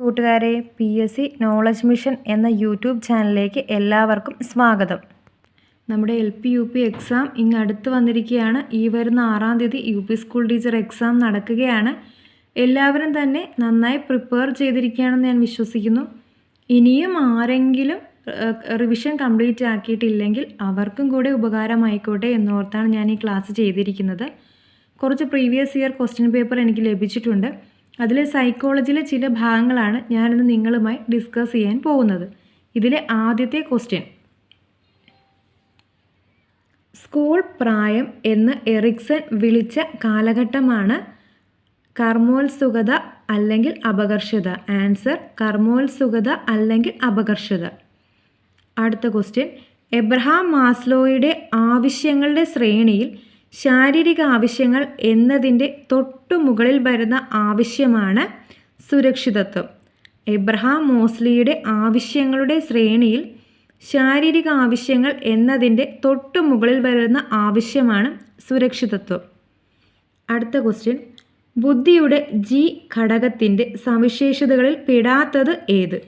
കൂട്ടുകാരെ P S C knowledge mission എന്ന YouTube ചാനലിലേക്ക് എല്ലാവർക്കും സ്വാഗതം. നമ്മുടെ L P U P exam ഇങ്ങ് അടുത്ത് വന്നിരിക്കുകയാണ്. ഈ വരുന്ന ആറാം തീയതി U P school teacher exam നടക്കുകയാണ്. എല്ലാവരും തന്നെ നന്നായി പ്രിപ്പയർ ചെയ്തിരിക്കുകയാണെന്ന് ഞാൻ വിശ്വസിക്കുന്നു. ഇനിയും ആരെങ്കിലും റിവിഷൻ കംപ്ലീറ്റ് ആക്കിയിട്ടില്ലെങ്കിൽ അവർക്കും കൂടെ ഉപകാരമായിക്കോട്ടെ എന്നോർത്താണ് ഞാൻ ഈ ക്ലാസ് ചെയ്തിരിക്കുന്നത്. കുറച്ച് പ്രീവിയസ് ഇയർ ക്വസ്റ്റ്യൻ പേപ്പർ എനിക്ക് ലഭിച്ചിട്ടുണ്ട്. അതിൽ സൈക്കോളജിയിലെ ചില ഭാഗങ്ങളാണ് ഞാനിന്ന് നിങ്ങളുമായി ഡിസ്കസ് ചെയ്യാൻ പോകുന്നത്. ഇതിലെ ആദ്യത്തെ ക്വസ്റ്റ്യൻ സ്കൂൾ പ്രായം എന്ന് എറിക്സൺ വിളിച്ച കാലഘട്ടമാണ് കർമ്മോത്സുകത അല്ലെങ്കിൽ അപകർഷത. ആൻസർ കർമ്മോത്സുകത അല്ലെങ്കിൽ അപകർഷത. അടുത്ത ക്വസ്റ്റ്യൻ എബ്രഹാം മാസ്ലോയുടെ ആവശ്യങ്ങളുടെ ശ്രേണിയിൽ ശാരീരിക ആവശ്യങ്ങൾ എന്നതിന്റെ തൊട്ടു മുകളിൽ വരുന്ന ആവശ്യമാണ് സുരക്ഷിതത്വം. എബ്രഹാം മോസ്ലിയുടെ ആവശ്യങ്ങളുടെ ശ്രേണിയിൽ ശാരീരിക ആവശ്യങ്ങൾ എന്നതിന്റെ തൊട്ടു മുകളിൽ വരുന്ന ആവശ്യമാണ് സുരക്ഷിതത്വം. അടുത്ത ക്വസ്റ്റ്യൻ ബുദ്ധിയുടെ ജി ഘടകത്തിന്റെ സവിശേഷതകളിൽ പെടാത്തത് ഏത്?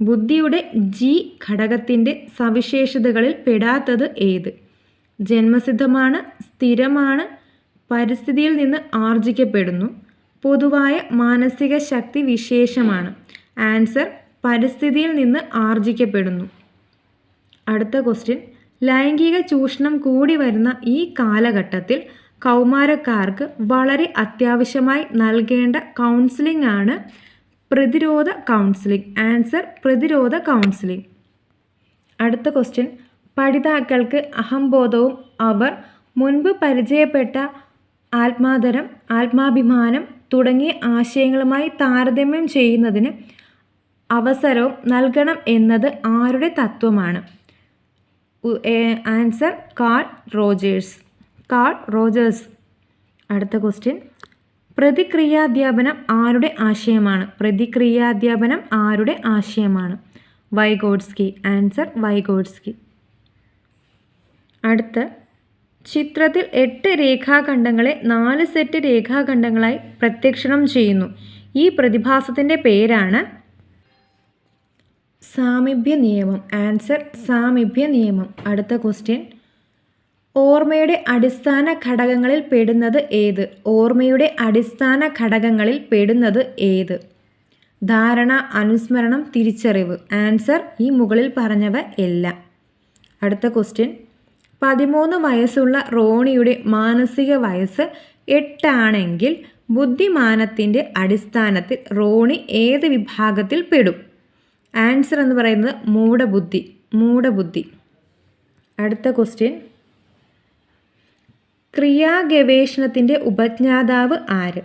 ബുദ്ധിയുടെ ജി ഘടകത്തിന്റെ സവിശേഷതകളിൽ പെടാത്തത് ഏത്? ജന്മസിദ്ധമാണ് സ്ഥിരമാണ് പരിസ്ഥിതിയിൽ നിന്ന് ആർജിക്കപ്പെടുന്നു പൊതുവായ മാനസിക ശക്തി വിശേഷമാണ്. ആൻസർ പരിസ്ഥിതിയിൽ നിന്ന് ആർജിക്കപ്പെടുന്നു. അടുത്ത ക്വസ്റ്റ്യൻ. ലൈംഗിക ചൂഷണം കൂടി വരുന്ന ഈ കാലഘട്ടത്തിൽ കൗമാരക്കാർക്ക് വളരെ അത്യാവശ്യമായി നൽകേണ്ട കൗൺസിലിംഗ് ആണ് പ്രതിരോധ കൗൺസിലിംഗ്. ആൻസർ പ്രതിരോധ കൗൺസിലിംഗ്. അടുത്ത ക്വസ്റ്റ്യൻ. പഠിതാക്കൾക്ക് അഹംബോധവും അവർ മുൻപ് പരിചയപ്പെട്ട ആത്മാതരം ആത്മാഭിമാനം തുടങ്ങിയ ആശയങ്ങളുമായി താരതമ്യം ചെയ്യുന്നതിന് അവസരവും നൽകണം എന്നത് ആരുടെ തത്വമാണ്? Answer Carl Rogers. Carl Rogers. അടുത്ത ക്വസ്റ്റ്യൻ. പ്രതിക്രിയാധ്യാപനം ആരുടെ ആശയമാണ്? പ്രതിക്രിയാധ്യാപനം ആരുടെ ആശയമാണ്? വൈഗോഡ്സ്കി. Answer Vygotsky. അടുത്ത. ചിത്രത്തിൽ എട്ട് രേഖാഖണ്ഡങ്ങളെ നാല് സെറ്റ് രേഖാഖണ്ഡങ്ങളായി പ്രത്യക്ഷണം ചെയ്യുന്നു. ഈ പ്രതിഭാസത്തിന്റെ പേരാണ് സാമീപ്യ നിയമം. ആൻസർ സാമീപ്യ നിയമം. അടുത്ത ക്വസ്റ്റ്യൻ. ഓർമ്മയുടെ അടിസ്ഥാന ഘടകങ്ങളിൽ പെടുന്നത് ഏത്? ഓർമ്മയുടെ അടിസ്ഥാന ഘടകങ്ങളിൽ പെടുന്നത് ഏത്? ധാരണ അനുസ്മരണം തിരിച്ചറിവ്. ആൻസർ ഈ മുകളിൽ പറഞ്ഞവ എല്ലാം. അടുത്ത ക്വസ്റ്റ്യൻ. പതിമൂന്ന് വയസ്സുള്ള റോണിയുടെ മാനസിക വയസ്സ് എട്ടാണെങ്കിൽ ബുദ്ധിമാനത്തിന്റെ അടിസ്ഥാനത്തിൽ റോണി ഏത് വിഭാഗത്തിൽ പെടും? ആൻസർ എന്ന് പറയുന്നത് മൂഢബുദ്ധി മൂഢബുദ്ധി അടുത്ത ക്വസ്റ്റ്യൻ. ക്രിയാഗവേഷണത്തിന്റെ ഉപജ്ഞാതാവ് ആര്?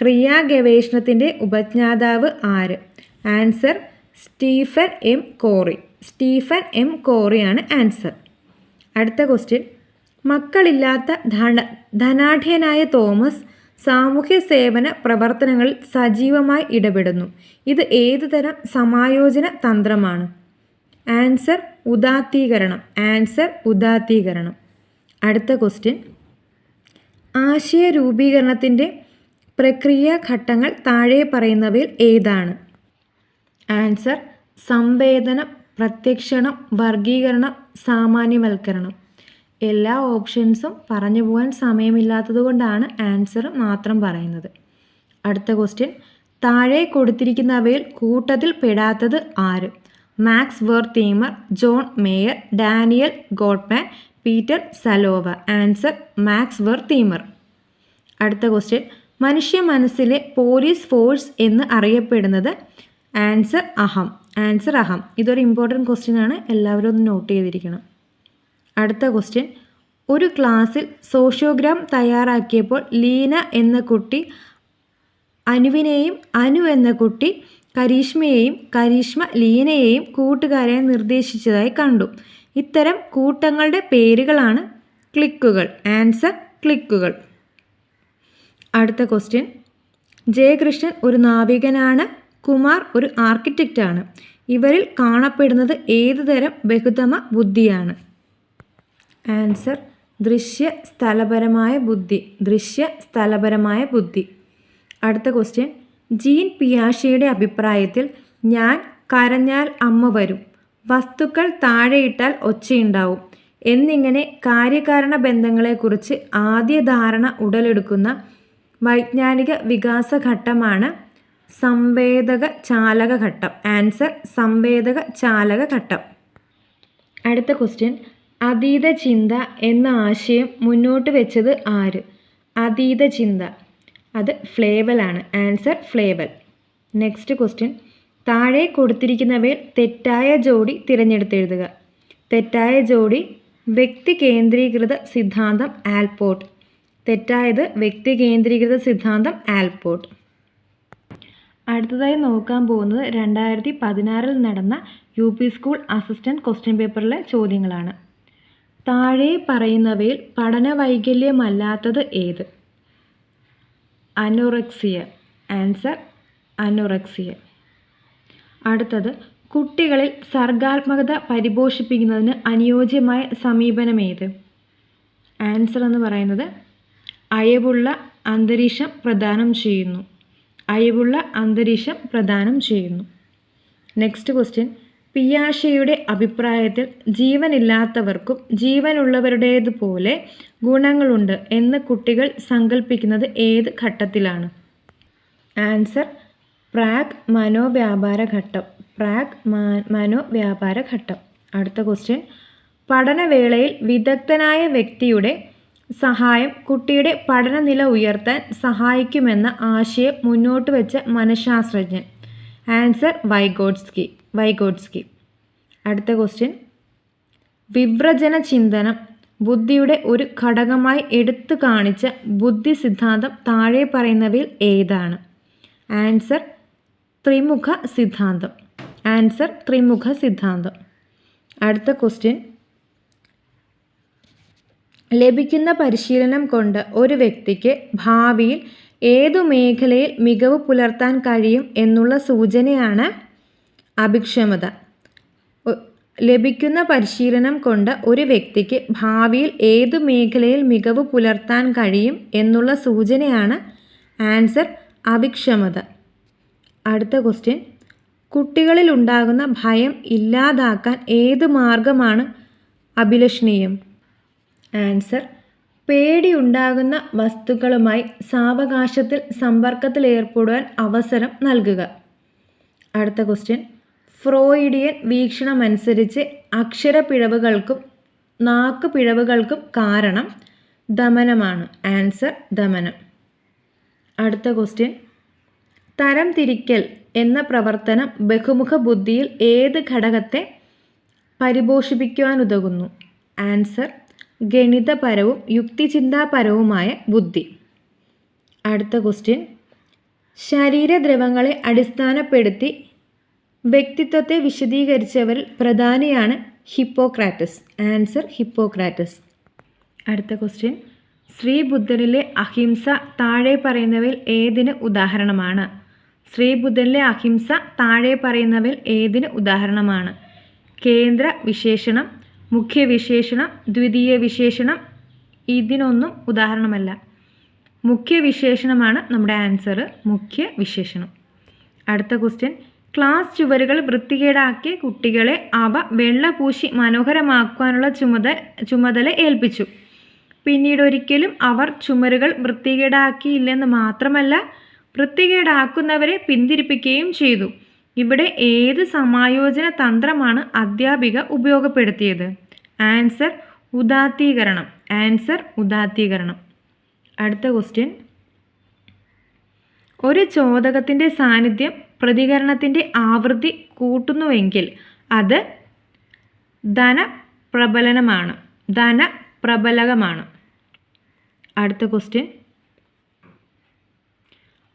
ക്രിയാ ക്രിയാഗവേഷണത്തിന്റെ ഉപജ്ഞാതാവ് ആര്? Answer Stephen M Corey. Stephen M കോറിയാണ് answer. അടുത്ത ക്വസ്റ്റ്യൻ മക്കളില്ലാത്ത ധന ധനാഢ്യനായ തോമസ് സാമൂഹ്യ സേവന പ്രവർത്തനങ്ങളിൽ സജീവമായി ഇടപെടുന്നു. ഇത് ഏതുതരം സമായോജന തന്ത്രമാണ്? ആൻസർ ഉദാത്തീകരണം. ആൻസർ ഉദാത്തീകരണം. അടുത്ത ക്വസ്റ്റ്യൻ ആശയ രൂപീകരണത്തിന്റെ ഘട്ടങ്ങൾ താഴെ പറയുന്നവയിൽ ഏതാണ്? ആൻസർ സംവേദനം പ്രത്യക്ഷണം വർഗീകരണം സാമാന്യവൽക്കരണം എല്ലാ ഓപ്ഷൻസും പറഞ്ഞു പോകാൻ സമയമില്ലാത്തതുകൊണ്ടാണ് ആൻസർ മാത്രം പറയുന്നത്. അടുത്ത ക്വസ്റ്റ്യൻ. താഴെ കൊടുത്തിരിക്കുന്നവയിൽ കൂട്ടത്തിൽ പെടാത്തത് ആര്? Max Wertheimer John Mayer Daniel Goleman Peter Salovey. Answer Max Wertheimer. അടുത്ത ക്വസ്റ്റ്യൻ. മനുഷ്യ മനസ്സിലെ പോലീസ് ഫോഴ്സ് എന്ന് അറിയപ്പെടുന്നത് ആൻസർ അഹം. ആൻസർ അഹം. ഇതൊരു ഇമ്പോർട്ടന്റ് ക്വസ്റ്റ്യൻ ആണ്. എല്ലാവരും ഒന്ന് നോട്ട് ചെയ്തിരിക്കണം. അടുത്ത ക്വസ്റ്റ്യൻ ഒരു ക്ലാസ്സിൽ സോഷ്യോഗ്രാം തയ്യാറാക്കിയപ്പോൾ ലീന എന്ന കുട്ടി അനുവിനെയും അനു എന്ന കുട്ടി കരീഷ്മയെയും കരീഷ്മ ലീനയെയും കൂട്ടുകാരെ നിർദ്ദേശിച്ചതായി കണ്ടു. ഇത്തരം കൂട്ടങ്ങളുടെ പേരുകളാണ് ക്ലിക്കുകൾ ആൻസർ ക്ലിക്കുകൾ അടുത്ത ക്വസ്റ്റ്യൻ ജയകൃഷ്ണൻ ഒരു നാവികനാണ്. കുമാർ ഒരു ആർക്കിടെക്റ്റാണ് ഇവരിൽ കാണപ്പെടുന്നത് ഏതുതരം ബഹുതമ ബുദ്ധിയാണ്? ആൻസർ ദൃശ്യ സ്ഥലപരമായ ബുദ്ധി. ദൃശ്യ സ്ഥലപരമായ ബുദ്ധി. അടുത്ത ക്വസ്റ്റ്യൻ ജീൻ പിയാഷയുടെ അഭിപ്രായത്തിൽ ഞാൻ കരഞ്ഞാൽ അമ്മ വരും വസ്തുക്കൾ താഴെയിട്ടാൽ ഒച്ചയുണ്ടാവും എന്നിങ്ങനെ കാര്യകാരണ ബന്ധങ്ങളെക്കുറിച്ച് ആദ്യ ധാരണ ഉടലെടുക്കുന്ന വൈജ്ഞാനിക വികാസഘട്ടമാണ് സംവേദക ചാലക ഘട്ടം ആൻസർ സംവേദക ചാലക ഘട്ടം അടുത്ത ക്വസ്റ്റ്യൻ അതീത ചിന്ത എന്ന ആശയം മുന്നോട്ട് വെച്ചത് ആര്? അതീത ചിന്ത അത് ഫ്ലേവലാണ് ആൻസർ ഫ്ലേവൽ. നെക്സ്റ്റ് ക്വസ്റ്റ്യൻ താഴെ കൊടുത്തിരിക്കുന്നവയിൽ തെറ്റായ ജോഡി തിരഞ്ഞെടുത്തെഴുതുക. തെറ്റായ ജോഡി വ്യക്തി കേന്ദ്രീകൃത സിദ്ധാന്തം ആൽപോർട്ട് തെറ്റായത് വ്യക്തി കേന്ദ്രീകൃത സിദ്ധാന്തം ആൽപോർട്ട് അടുത്തതായി നോക്കാൻ പോകുന്നത് രണ്ടായിരത്തി പതിനാറിൽ നടന്ന U P school assistant question പേപ്പറിലെ ചോദ്യങ്ങളാണ്. താഴെ പറയുന്നവയിൽ പഠന വൈകല്യമല്ലാത്തത് ഏത്? അനോറക്സിയ. Answer anorexia. അടുത്തത് കുട്ടികളിൽ സർഗാത്മകത പരിപോഷിപ്പിക്കുന്നതിന് അനുയോജ്യമായ സമീപനം ഏത്? ആൻസർ എന്ന് പറയുന്നത് അയവുള്ള അന്തരീക്ഷം പ്രദാനം ചെയ്യുന്നു. അയവുള്ള അന്തരീക്ഷം പ്രദാനം ചെയ്യുന്നു. നെക്സ്റ്റ് ക്വസ്റ്റ്യൻ പിയാഷയുടെ അഭിപ്രായത്തിൽ ജീവനില്ലാത്തവർക്കും ജീവനുള്ളവരുടേതുപോലെ ഗുണങ്ങളുണ്ട് എന്ന് കുട്ടികൾ സങ്കല്പിക്കുന്നത് ഏത് ഘട്ടത്തിലാണ്? ആൻസർ പ്രാഗ് മനോവ്യാപാര ഘട്ടം. പ്രാഗ് മനോവ്യാപാര ഘട്ടം. അടുത്ത ക്വസ്റ്റ്യൻ പഠനവേളയിൽ വിദഗ്ധനായ വ്യക്തിയുടെ സഹായം കുട്ടിയുടെ പഠനനില ഉയർത്താൻ സഹായിക്കുമെന്ന ആശയം മുന്നോട്ട് വെച്ച മനഃശാസ്ത്രജ്ഞൻ. ആൻസർ വൈഗോഡ്സ്കി വൈഗോഡ്സ്കി അടുത്ത ക്വസ്റ്റ്യൻ. വിവ്രജന ചിന്തനം ബുദ്ധിയുടെ ഒരു ഘടകമായി എടുത്തു കാണിച്ച ബുദ്ധി സിദ്ധാന്തം താഴെ പറയുന്നവയിൽ ഏതാണ്? ആൻസർ ത്രിമുഖ സിദ്ധാന്തം. ആൻസർ ത്രിമുഖ സിദ്ധാന്തം. അടുത്ത ക്വസ്റ്റ്യൻ. ലഭിക്കുന്ന പരിശീലനം കൊണ്ട് ഒരു വ്യക്തിക്ക് ഭാവിയിൽ ഏതു മേഖലയിൽ മികവ് പുലർത്താൻ കഴിയും എന്നുള്ള സൂചനയാണ് അഭിക്ഷമത. ലഭിക്കുന്ന പരിശീലനം കൊണ്ട് ഒരു വ്യക്തിക്ക് ഭാവിയിൽ ഏതു മേഖലയിൽ മികവ് പുലർത്താൻ കഴിയും എന്നുള്ള സൂചനയാണ് ആൻസർ അഭിക്ഷമത. അടുത്ത ക്വസ്റ്റ്യൻ. കുട്ടികളിൽ ഉണ്ടാകുന്ന ഭയം ഇല്ലാതാക്കാൻ ഏത് മാർഗമാണ് അഭിലഷണീയം? ആൻസർ. പേടിയുണ്ടാകുന്ന വസ്തുക്കളുമായി സാവകാശത്തിൽ സമ്പർക്കത്തിൽ ഏർപ്പെടുവാൻ അവസരം നൽകുക. അടുത്ത ക്വസ്റ്റ്യൻ ഫ്രോയിഡിയൻ വീക്ഷണമനുസരിച്ച് അക്ഷരപ്പിഴവുകൾക്കും നാക്ക് പിഴവുകൾക്കും കാരണം ദമനമാണ്. ആൻസർ ദമനം. അടുത്ത ക്വസ്റ്റ്യൻ തരം തിരിക്കൽ എന്ന പ്രവർത്തനം ബഹുമുഖ ബുദ്ധിയിൽ ഏത് ഘടകത്തെ പരിപോഷിപ്പിക്കുവാനുതകുന്നു? ആൻസർ ഗണിതപരവും യുക്തിചിന്താപരവുമായ ബുദ്ധി. അടുത്ത ക്വസ്റ്റ്യൻ ശരീരദ്രവങ്ങളെ അടിസ്ഥാനപ്പെടുത്തി വ്യക്തിത്വത്തെ വിശദീകരിച്ചവരിൽ പ്രധാനിയാണ് ഹിപ്പോക്രാറ്റസ്. Answer Hippocrates. അടുത്ത ക്വസ്റ്റ്യൻ ശ്രീബുദ്ധനിലെ അഹിംസ താഴെ പറയുന്നവയിൽ ഏതിന് ഉദാഹരണമാണ്? ശ്രീബുദ്ധനിലെ അഹിംസ താഴെ പറയുന്നവയിൽ ഏതിന് ഉദാഹരണമാണ്? കേന്ദ്ര വിശേഷണം മുഖ്യ വിശേഷണം ദ്വിതീയ വിശേഷണം ഇതിനൊന്നും ഉദാഹരണമല്ല. മുഖ്യ വിശേഷണമാണ് നമ്മുടെ ആൻസർ മുഖ്യ വിശേഷണം അടുത്ത ക്വസ്റ്റ്യൻ. ക്ലാസ് ചുവരുകൾ വൃത്തികേടാക്കിയ കുട്ടികളെ അവ വെള്ള പൂശി മനോഹരമാക്കുവാനുള്ള ചുമതല ചുമതല ഏൽപ്പിച്ചു. പിന്നീട് ഒരിക്കലും അവർ ചുമരുകൾ വൃത്തികേടാക്കിയില്ലെന്ന് മാത്രമല്ല വൃത്തികേടാക്കുന്നവരെ പിന്തിരിപ്പിക്കുകയും ചെയ്തു. ഇവിടെ ഏത് സമായോജന തന്ത്രമാണ് അധ്യാപിക ഉപയോഗപ്പെടുത്തിയത്? ആൻസർ ഉദാത്തീകരണം. ആൻസർ ഉദാത്തീകരണം. അടുത്ത ക്വസ്റ്റ്യൻ. ഒരു ചോദകത്തിന്റെ സാന്നിധ്യം പ്രതികരണത്തിന്റെ ആവൃത്തി കൂട്ടുന്നുവെങ്കിൽ അത് ധനപ്രബലനമാണ്. ധനപ്രബലകമാണ്. അടുത്ത ക്വസ്റ്റ്യൻ.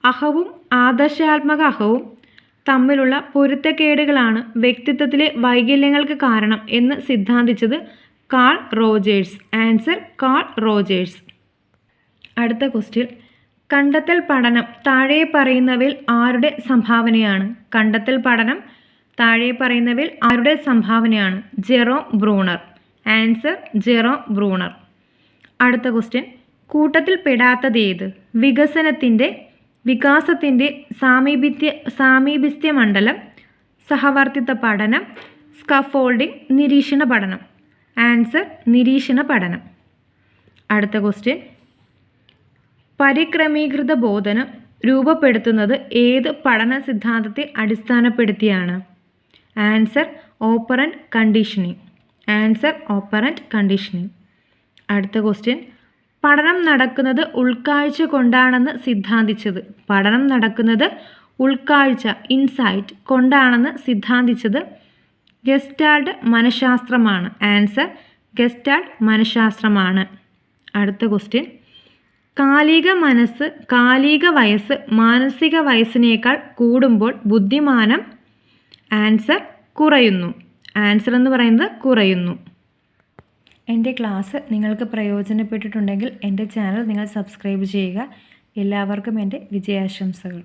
അഹവും ആദർശാത്മക അഹവും തമ്മിലുള്ള പൊരുത്തക്കേടുകളാണ് വ്യക്തിത്വത്തിലെ വൈകല്യങ്ങൾക്ക് കാരണം എന്ന് സിദ്ധാന്തിച്ചത് Carl Rogers. Answer Carl Rogers. അടുത്ത ക്വസ്റ്റ്യൻ. കണ്ടെത്തൽ പഠനം താഴെ പറയുന്നവയിൽ ആരുടെ സംഭാവനയാണ്? കണ്ടെത്തൽ പഠനം താഴെ പറയുന്നവയിൽ ആരുടെ സംഭാവനയാണ്? Jerome Bruner. Answer Jerome Bruner. അടുത്ത ക്വസ്റ്റ്യൻ. കൂട്ടത്തിൽ പെടാത്തത് ഏത്? വികസനത്തിന്റെ വികാസത്തിന്റെ സാമീപിത്യ സാമീപിസ്ത്യ മണ്ഡലം സഹവർത്തിത്വ പഠനം സ്കഫോൾഡിംഗ് നിരീക്ഷണ പഠനം. ആൻസർ നിരീക്ഷണ പഠനം. അടുത്ത ക്വസ്റ്റ്യൻ. പരിക്രമീകൃത ബോധനം രൂപപ്പെടുത്തുന്നത് ഏത് പഠന സിദ്ധാന്തത്തെ അടിസ്ഥാനപ്പെടുത്തിയാണ്? Answer operant conditioning. Answer operant conditioning. അടുത്ത ക്വസ്റ്റ്യൻ. പഠനം നടക്കുന്നത് ഉൾക്കാഴ്ച കൊണ്ടാണെന്ന് സിദ്ധാന്തിച്ചത്. പഠനം നടക്കുന്നത് ഉൾക്കാഴ്ച ഇൻസൈറ്റ് കൊണ്ടാണെന്ന് സിദ്ധാന്തിച്ചത് ഗസ്റ്റാൾഡ് മനഃശാസ്ത്രമാണ്. ആൻസർ ഗസ്റ്റാൾഡ് മനഃശാസ്ത്രമാണ്. അടുത്ത ക്വസ്റ്റ്യൻ. കാലിക മനസ്സ് കാലിക വയസ്സ് മാനസിക വയസ്സിനേക്കാൾ കൂടുമ്പോൾ ബുദ്ധിമാനം ആൻസർ കുറയുന്നു. ആൻസർ എന്ന് പറയുന്നത് കുറയുന്നു. എന്റെ ക്ലാസ് നിങ്ങൾക്ക് പ്രയോജനപ്പെട്ടിട്ടുണ്ടെങ്കിൽ എന്റെ ചാനൽ നിങ്ങൾ സബ്സ്ക്രൈബ് ചെയ്യുക. എല്ലാവർക്കും എന്റെ വിജയാശംസകൾ.